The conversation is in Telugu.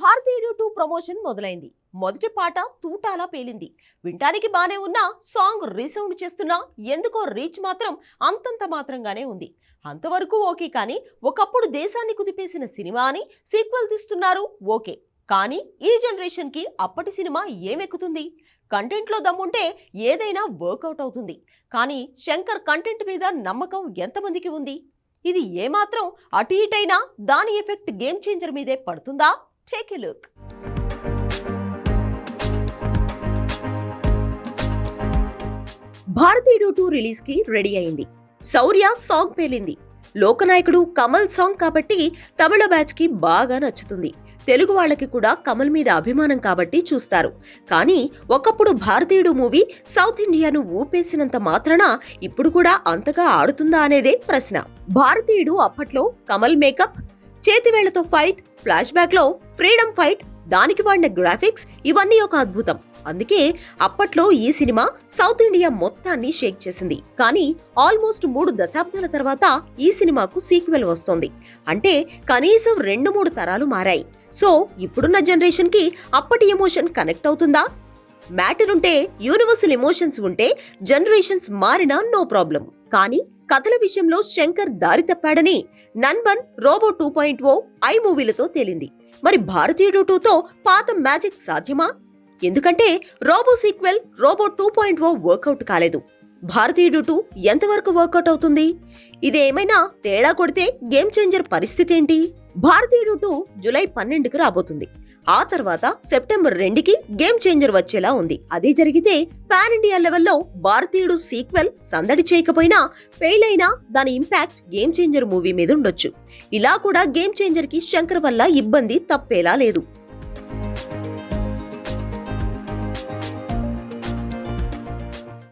భారతీయుడు టూ ప్రమోషన్ మొదలైంది. మొదటి పాట తూటాలా పేలింది. వింటానికి బానే ఉన్నా సాంగ్ రీసౌండ్ చేస్తున్నా ఎందుకో రీచ్ మాత్రం అంతంత మాత్రంగానే ఉంది. అంతవరకు ఓకే కానీ ఒకప్పుడు దేశాన్ని కుదిపేసిన సినిమా అని సీక్వెల్ తీస్తున్నారు ఓకే. కానీ ఈ జనరేషన్కి అప్పటి సినిమా ఏమెక్కుతుంది? కంటెంట్లో దమ్ముంటే ఏదైనా వర్కౌట్ అవుతుంది. కానీ శంకర్ కంటెంట్ మీద నమ్మకం ఎంతమందికి ఉంది? ఇది ఏమాత్రం అటు ఇటైనా దాని ఎఫెక్ట్ గేమ్ చేంజర్ మీదే పడుతుందా? Take a look Bharateeyudu two రిలీజ్కి రెడీ అయింది. శౌర్య సాంగ్ పేలింది. లోకనాయకుడు కమల్ సాంగ్ కాబట్టి తమిళ బ్యాచ్కి బాగా నచ్చుతుంది. తెలుగు వాళ్ళకి కూడా కమల్ మీద అభిమానం కాబట్టి చూస్తారు. కానీ ఒకప్పుడు భారతీయుడు మూవీ సౌత్ ఇండియాను ఊపేసినంత మాత్రాన ఇప్పుడు కూడా అంతగా ఆడుతుందా అనేదే ప్రశ్న. భారతీయుడు అప్పట్లో కమల్ మేకప్ చేతివేళ్ళతో ఫైట్ ఫ్లాష్ బ్యాక్లో ఫ్రీడమ్ ఫైట్ దానికి వాడిన గ్రాఫిక్స్ ఇవన్నీ ఒక అద్భుతం. అందుకే అప్పట్లో ఈ సినిమా సౌత్ ఇండియా మొత్తాన్ని షేక్ చేసింది. కానీ ఆల్మోస్ట్ మూడు దశాబ్దాల తర్వాత ఈ సినిమాకు సీక్వెల్ వస్తోంది. అంటే కనీసం రెండు మూడు తరాలు మారాయి. సో ఇప్పుడున్న జనరేషన్కి అప్పటి ఎమోషన్ కనెక్ట్ అవుతుందా? మ్యాటర్ ఉంటే యూనివర్సల్ ఎమోషన్స్ ఉంటే జనరేషన్స్ మారినా నో ప్రాబ్లం కానీ కథల విషయంలో శంకర్ దారి తప్పాడని Nanban Robo two point O I మూవీలతో తేలింది. మరి భారతీయుడు టూతో పాత మ్యాజిక్ సాధ్యమా? ఎందుకంటే Robo sequel Robo two point O work out కాలేదు. భారతీయుడు టూ ఎంతవరకు వర్కౌట్ అవుతుంది? ఇది ఏమైనా తేడా కొడితే గేమ్ చేంజర్ పరిస్థితి ఏంటి? భారతీయుడు టూ జులై పన్నెండుకి రాబోతుంది. ఆ తర్వాత సెప్టెంబర్ రెండుకి గేమ్ చేంజర్ వచ్చేలా ఉంది. అదే జరిగితే పాన్ ఇండియా లెవెల్లో భారతీయుడు సీక్వెల్ సందడి చేయకపోయినా ఫెయిల్ అయినా దాని ఇంపాక్ట్ గేమ్ చేంజర్ మూవీ మీద ఉండొచ్చు. ఇలా కూడా గేమ్ చేంజర్కి శంకర్ వల్ల ఇబ్బంది తప్పేలా లేదు.